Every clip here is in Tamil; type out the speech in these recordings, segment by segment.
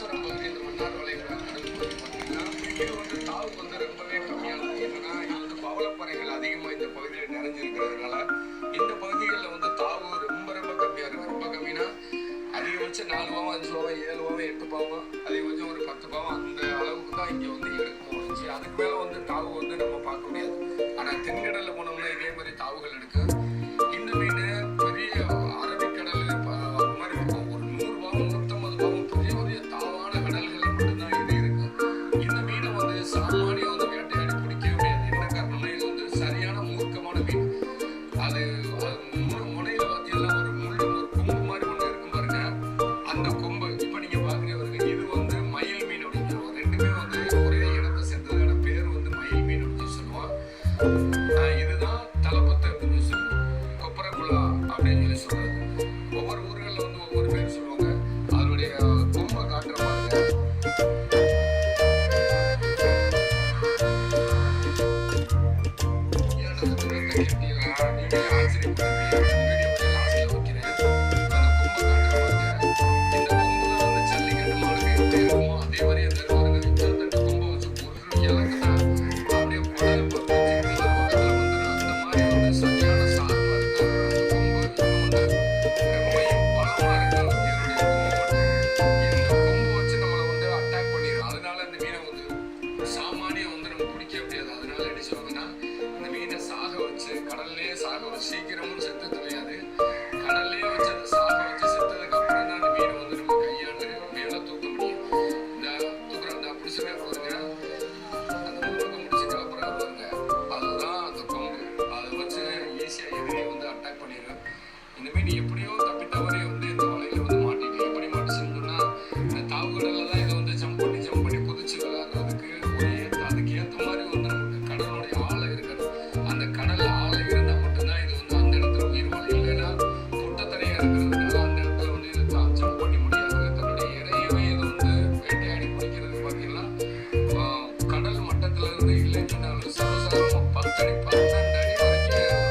இந்த மன்னார் வளைகுடா பார்த்தீங்கன்னா இது வந்து தாவு வந்து ரொம்பவே கம்மியாக இருக்கும் என்னன்னா இது வந்து பவளப்பறைகள் அதிகமாக இந்த பகுதியில் நிறைஞ்சிருக்கிறதுனால இந்த பகுதிகளில் வந்து தாவு ரொம்ப ரொம்ப கம்மியாக இருக்கும் ரொம்ப கம்மினா அதிகபட்சம் நாலு பாவம் அஞ்சு பாவம் ஏழு பாவம் எட்டு பாவம் அதிகபட்சம் ஒரு பத்து பாவம் அந்த அளவுக்கு தான் இங்கே வந்து இருக்கும் முடிஞ்சு அதுக்கு மேலே வந்து தாவு வந்து நம்ம பார்க்க முடியாது ஆனால் தென்கடலில் போனோம்னா இதே மாதிரி தாவுகள் எடுக்க அந்த கடல் ஆலை இருந்தால் மட்டும்தான் இது வந்து அந்த இடத்துல உயிர் வாழும். இல்லைன்னா முட்டத்தனையாக இருக்கிறதுனால அந்த இடத்துல வந்து இது ஜம்ப் பண்ணி முடியாது. தன்னுடைய இறையவே இது வந்து வேட்டையாடி பிடிக்கிறதுக்கு பார்த்தீங்கன்னா கடல் மட்டத்துல இருந்து இல்லைன்னு சொன்னாலும் சர்வசாதாரணமாக பத்து அடி பன்னெண்டு அடி வரைக்கும்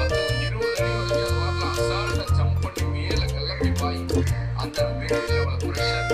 பத்து இருபது அடி வரைக்கும் அது ஜம்ப் பண்ணி மேலே கிளம்பி பாய் அந்த வேலையில் அவ்வளோ ப்ரெஷர்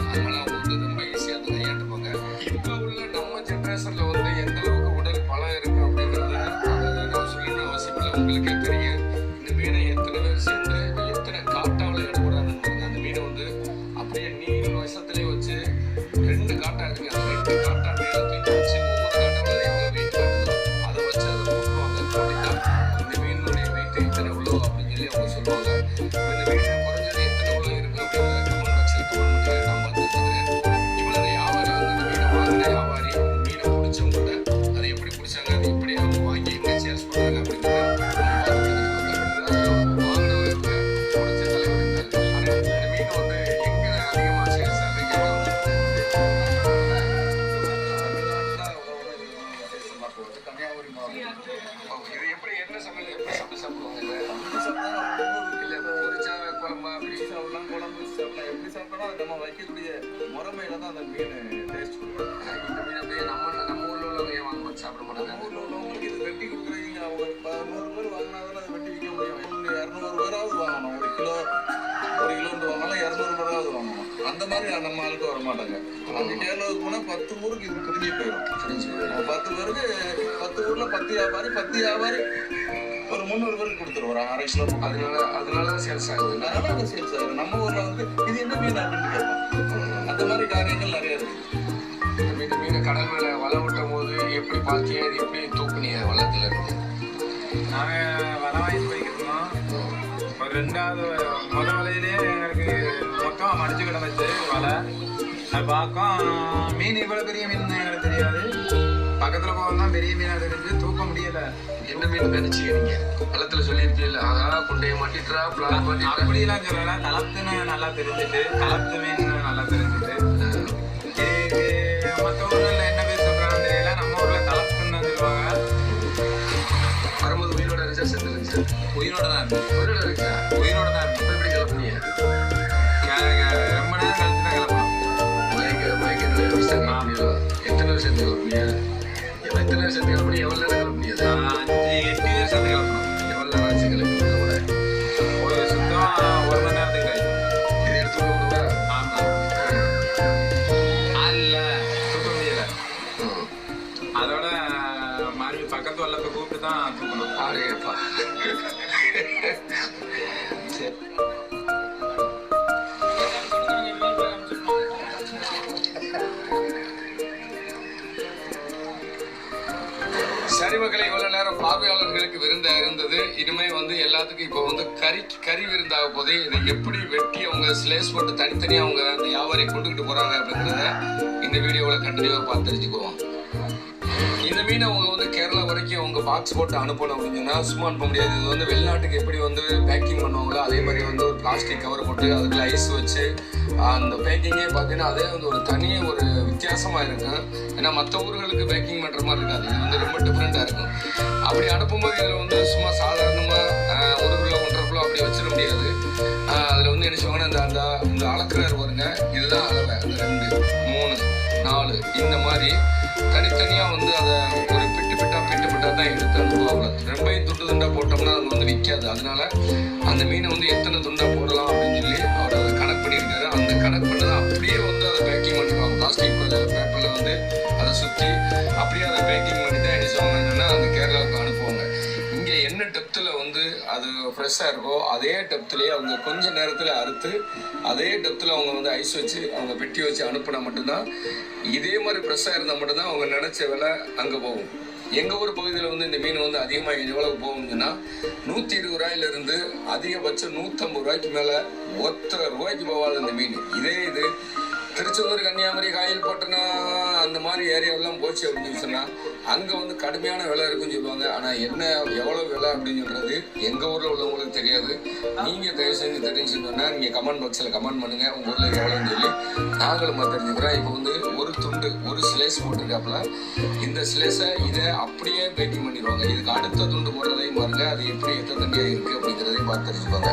Thank you. சாப்பிட்டோம்னா வைக்கக்கூடிய முறைமையில தான் அந்த மீன் டேஸ்ட் இந்த மீனை போய் நம்ம நம்ம ஊர்ல உள்ளவங்க வாங்க சாப்பிட மாட்டாங்க நம்ம ஊர்ல உள்ளவங்களுக்கு இது வெட்டி கொடுக்குறீங்க. அவங்க ஒரு பேர் வாங்கினா தானே அதை வெட்டி விற்க முடியும் இரநூறு பேராவது வாங்கணும். ஒரு கிலோ ஒரு கிலோ வாங்கினாலும் இரநூறு பேராவது வாங்கணும். அந்த மாதிரி நம்ம ஆளுக்கு வர மாட்டாங்க அந்த கேரளாவுக்கு போனால் பத்து ஊருக்கு இது பிரிஞ்சு போயிடும். பத்து பேருக்கு பத்து ஊர்ல பத்து வியாபாரி பத்து வியாபாரி. ஒரு முந்நூறு பேருக்கு கொடுத்துருவோம். ஒரு அரை கிலோ. அதனால அதனால சேல்ஸ் ஆகுது. அதனால சேல்ஸ் ஆகுது. நம்ம ஊரில் வந்து இது என்ன மீன் அப்படின்னு கேட்போம். அந்த மாதிரி காரியங்கள் நிறைய இருக்கு. இந்த மீன் மீனை கடல் மேலே வலை விட்டும் போது எப்படி பார்த்தீங்க இது எப்படி தூக்குனீங்க? வளத்தில் இருந்து நாங்கள் வலை வாங்கி போய்க்கிட்டோம் ஒரு ரெண்டாவது முதல் வலையிலே எங்களுக்கு மொத்தமாக மடிச்சு கிடந்துச்சு வலை. பார்க்கும். மீன் இவ்வளோ பெரிய மீன் எங்களுக்கு தெரியாது. பக்கத்தில் போகணும் பெரிய மீனாக தெரிஞ்சு தூக்க முடியல. என்ன மீன் நினைச்சீங்க நீங்க வள்ளத்துல சொல்லியிருக்கீங்கல்ல ஆகா குண்டைய மாட்டிட்டுறா பிளான் பண்ணிட்டா அப்படிலாம் சொல்லல கலத்துன்னு நல்லா தெரிஞ்சுட்டு கலத்து மீன் நல்லா தெரிஞ்சுட்டு. மற்ற ஊரில் என்ன பேர் தெரியல நம்ம ஊரில் கலத்துன்னு தான் சொல்லுவாங்க. வரும்போது உயிரோட இருந்துச்சா உயிரோட தான் உயிரோட இருந்துச்சா உயிரோட தான் இருக்கும் அப்ப எப்படி கிளப்புனீங்க? கே- ரொம்ப நேரம் கழிச்சு தான் கிளம்பணும் நிறைய வருஷம் கிளப்புனீங்களா கிளப்புனீங்க எவ்வளவு நேரம் கிளப்புனீங்க அஞ்சு எட்டு பேர் சேர்ந்து கிளம்பணும் எவ்வளவு நேரம் ஆச்சு கூட ஒரு சுத்தம் ஒரு மணி நேரத்துக்கு இது எடுத்து விடுவா ஆமா அல்ல தூக்க முடியல அதோட மறுபடி பக்கத்து வல்லத்தை கூப்பிட்டு தான் தூக்கணும். ஆரேப்பா பார்வையாளர்களுக்கு விருந்தா இருந்தது. இனிமே வந்து எல்லாத்துக்கும் இப்போ வந்து கறி கறி விருந்தாக போதே இதை எப்படி வெட்டி அவங்க ஸ்லேஸ் போட்டு தனித்தனியாக அவங்க அந்த வியாபாரி கொண்டுகிட்டு போறாங்க அப்படிங்கிறத இந்த வீடியோவில் கண்டினியூவாக பார்த்து தெரிஞ்சுக்குவோம். இந்த மீனை அவங்க வந்து கேரளா வரைக்கும் அவங்க பாக்ஸ் போட்டு அனுப்பணும் அப்படின்னா சும்மா அனுப்ப முடியாது. இது வந்து வெளிநாட்டுக்கு எப்படி வந்து பேக்கிங் பண்ணுவாங்களோ அதே மாதிரி வந்து ஒரு பிளாஸ்டிக் கவர் போட்டு அதுக்குள்ள ஐஸ் வச்சு அந்த பேக்கிங்கே பார்த்தீங்கன்னா அதே வந்து ஒரு தனி ஒரு வித்தியாசமாக இருக்கும். ஏன்னா மற்ற ஊர்களுக்கு பேக்கிங் பண்ணுற மாதிரி இருக்காது. இது வந்து ரொம்ப டிஃப்ரெண்ட்டாக இருக்கும். அப்படி அனுப்பும்போது இதில் வந்து அதை அப்படியே அதை பேக்கிங் பண்ணி தான் என்ன அந்த கேரளாவுக்கு அனுப்புவாங்க. இங்கே என்ன டெப்த்தில் வந்து அது ஃப்ரெஷ்ஷாக இருக்கோ அதே டெப்த்துலேயே அவங்க கொஞ்ச நேரத்தில் அறுத்து அதே டெப்த்தில் அவங்க வந்து ஐஸ் வச்சு அவங்க பெட்டி வச்சு அனுப்புனா மட்டும்தான் இதே மாதிரி ஃப்ரெஷ்ஷாக இருந்தால் மட்டும்தான் அவங்க நினச்ச விலை அங்கே போகும். எங்கள் ஊர் பகுதியில் வந்து இந்த மீன் வந்து அதிகமாக எவ்வளவு போகுதுன்னா நூற்றி இருபது ரூபாயிலிருந்து அதிகபட்சம் நூற்றம்பது ரூபாய்க்கு மேலே ஒத்த ரூபாய்க்கு போகாது இந்த மீன். இதே இது திருச்செந்தூர் கன்னியாகுமரி காயில் போட்டோன்னா அந்த மாதிரி ஏரியாவெல்லாம் போச்சு அப்படின்னு சொன்னால் அங்கே வந்து கடுமையான விலை இருக்குன்னு சொல்லுவாங்க. ஆனால் என்ன எவ்வளோ விலை அப்படின்னு சொல்கிறது எங்கள் ஊரில் உள்ளவங்களுக்கு தெரியாது. நீங்கள் தயவு செஞ்சு தெரிஞ்சுன்னு சொன்னால் நீங்கள் கமெண்ட் பாக்ஸில் கமெண்ட் பண்ணுங்கள் உங்கள் ஊரில் எவ்வளோன்னு சொல்லி நாங்களும் தெரிஞ்சுக்கிறோம் இப்போ வந்து ஒரு துண்டு ஒரு ஸ்லேஸ் போட்டிருக்காப்புல. இந்த ஸ்லேஸை இதை அப்படியே பேக்கிங் பண்ணிடுவாங்க. இதுக்கு அடுத்த துண்டு போடுறதையும் பாருங்க. அது எப்படி எத்தனை தண்ணியாக இருக்குது அப்படிங்கிறதையும் பார்த்து தெரிஞ்சுப்பாங்க